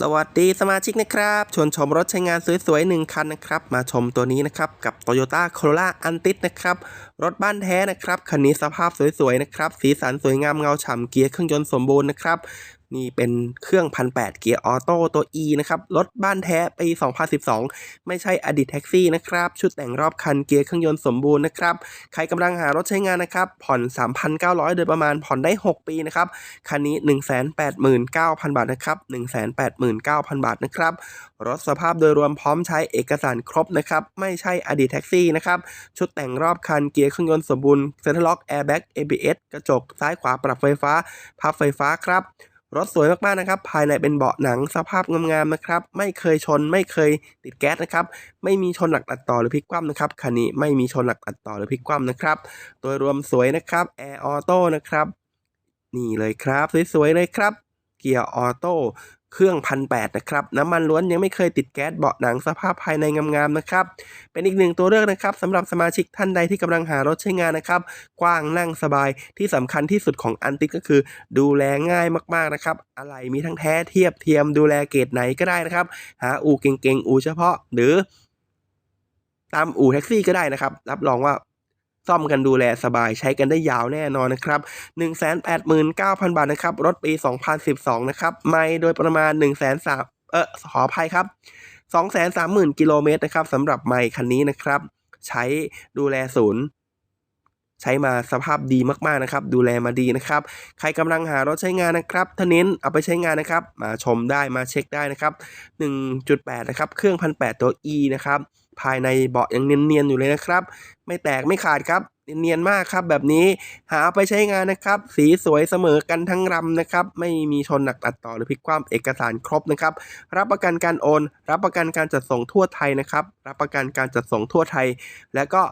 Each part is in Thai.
สวัสดีสมาชิกนะครับ ชวนชมรถใช้งานสวยๆหนึ่งคันนะครับ มาชมตัวนี้นะครับ กับ Toyota Corolla a n t i s นะครับ รถบ้านแท้นะครับ คันนี้สภาพสวยๆนะครับ สีสันสวยงามเงาฉ่ำเกียร์เครื่องยนต์สมบูรณ์นะครับ นี่เป็นเครื่องพันแเกียร์ออโต้ตัว E นะครับ รถบ้านแท้ปี 2012 ไม่ใช่อดีตแท็กซี่นะครับ ชุดแต่งรอบคันเกียร์เครื่องยนต์สมบูรณ์นะครับ ใครกำลังหารถใช้งานนะครับ ผ่อน 3,900 โดยประมาณผ่อนได้ 6 ปีนะครับ คันนี้ 189,000 บาทนะครับ 189,000 บาทนะครับ รถสภาพโดยรวมพร้อมใช้เอกสารครบนะครับ ไม่ใช่อดีตแท็กซี่นะครับ ชุดแต่งรอบคันเกียร์เครื่องยนต์สมบูรณ์เซ็นทรัลล็อกแอร์แบ็ก ABS กระจกซ้ายขวาปรับไฟฟ้า พับไฟฟ้าครับ รถสวยมากๆนะครับ ภายในเป็นเบาะหนังสภาพงามๆนะครับ ไม่เคยชน ไม่เคยติดแก๊สนะครับ ไม่มีชนหลักตัดต่อหรือพลิกคว่ำนะครับ คันนี้ไม่มีชนหลักตัดต่อหรือพลิกคว่ำนะครับ โดยรวมสวยนะครับแอร์ออโต้นะครับ นี่เลยครับ สวยๆเลยครับ เกียร์ออโต้ เครื่องพันแนะครับน้ำมันล้วนยังไม่เคยติดแก๊สเบาะหนังสภาพภายในงามๆนะครับ เป็นอีกหนึ่งตัวเลือกนะครับสำหรับสมาชิกท่านใดที่กำลังหารถใช้งานนะครับ กว้างนั่งสบายที่สำคัญที่สุดของอันติก็คือ ดูแลง่ายมากๆนะครับ อะไรมีทั้งแท้เทียบเทียม ดูแลเกรดไหนก็ได้นะครับ หาอู่เก่งๆ อู่เฉพาะหรือตามอู่แท็กซี่ก็ได้นะครับ รับรองว่า ซ่อมกันดูแลสบายใช้กันได้ยาวแน่นอนนะครับ 189,000 บาทนะครับ รถปี 2012 นะครับ ไม่โดยประมาณ 1 3 0 0 0เออขออภัยครับ 230,000 กิโลเมตรนะครับสำหรับไมค์คันนี้นะครับ ใช้ดูแลศูนย์ใช้มาสภาพดีมากๆนะครับ ดูแลมาดีนะครับ ใครกำลังหารถใช้งานนะครับถ้าเน้นเอาไปใช้งานนะครับ มาชมได้มาเช็คได้นะครับ 1.8 นะครับ เครื่อง 1,800 ตัว E นะครับ ภายในเบาะยังเนียนๆอยู่เลยนะครับ ไม่แตกไม่ขาดครับ เนียนๆมากครับแบบนี้หาไปใช้งานนะครับ สีสวยเสมอกันทั้งลำนะครับ ไม่มีชนหนักตัดต่อหรือพลิกคว่ำเอกสารครบนะครับ รับประกันการโอน รับประกันการจัดส่งทั่วไทยนะครับ รับประกันการจัดส่งทั่วไทย และก็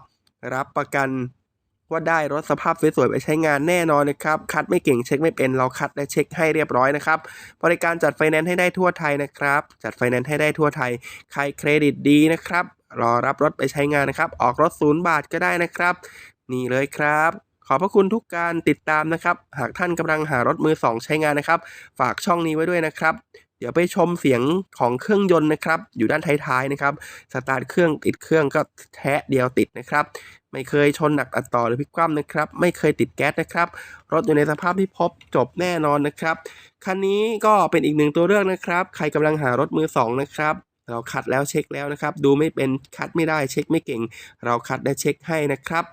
รับประกันว่าได้รถสภาพสวยๆไปใช้งานแน่นอนนะครับ คัดไม่เก่งเช็คไม่เป็นเราคัดและเช็คให้เรียบร้อยนะครับ บริการจัดไฟแนนซ์ให้ได้ทั่วไทยนะครับ จัดไฟแนนซ์ให้ได้ทั่วไทย ใครเครดิตดีนะครับ รอรับรถไปใช้งานนะครับ ออกรถศูนย์บาทก็ได้นะครับ นี่เลยครับ ขอบพระคุณทุกการติดตามนะครับ หากท่านกำลังหารถมือสองใช้งานนะครับ ฝากช่องนี้ไว้ด้วยนะครับ เดี๋ยวไปชมเสียงของเครื่องยนต์นะครับ อยู่ด้านท้ายๆนะครับ สตาร์ทเครื่องติดเครื่องก็แทะเดียวติดนะครับไม่เคยชนหนักตัดต่อหรือพลิกคว่ำนะครับ ไม่เคยติดแก๊สนะครับ รถอยู่ในสภาพที่พบจบแน่นอนนะครับ คันนี้ก็เป็นอีกหนึ่งตัวเลือกนะครับ ใครกำลังหารถมือสองนะครับ เราคัดแล้วเช็คแล้วนะครับ ดูไม่เป็นคัดไม่ได้เช็คไม่เก่ง เราคัดและเช็คให้นะครับ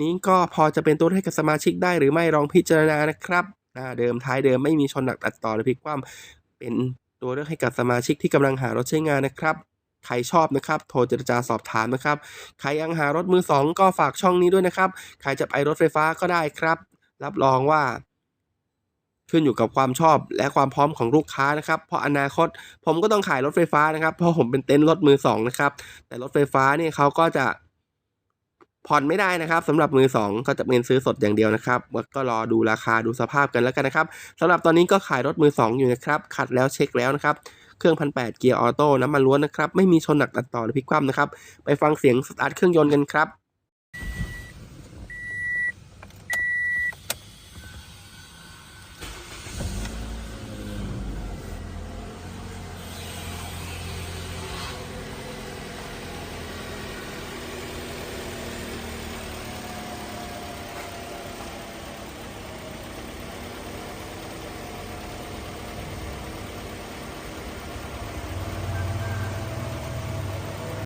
นี้ก็พอจะเป็นตัวให้กับสมาชิกได้หรือไม่ลองพิจารณานะครับหน้าเดิมท้ายเดิมไม่มีชนหนักตัดต่อหรือพลิกคว่ำเป็นตัวเลือกให้กับสมาชิกที่กำลังหารถใช้งานนะครับใครชอบนะครับ โทรเจรจาสอบถามนะครับ ใครยังหารถมือสองก็ฝากช่องนี้ด้วยนะครับ ใครจะไปรถไฟฟ้าก็ได้ครับ รับรองว่า ขึ้นอยู่กับความชอบและความพร้อมของลูกค้านะครับ เพราะอนาคตผมก็ต้องขายรถไฟฟ้านะครับ เพราะผมเป็นเต็นท์รถมือสองนะครับ แต่รถไฟฟ้าเนี่ยเขาก็จะผ่อนไม่ได้นะครับสำหรับมือสองก็จะเป็นซื้อสดอย่างเดียวนะครับก็รอดูราคาดูสภาพกันแล้วกันนะครับสำหรับตอนนี้ก็ขายรถมือสองอยู่นะครับขัดแล้วเช็คแล้วนะครับเครื่องพันแเกียร์ออโต้น้ำมันล้วนนะครับ ไม่มีชนหนักตัดต่อหรือพลิกคว่ำนะครับ ไปฟังเสียงสตาร์ทเครื่องยนต์กันครับ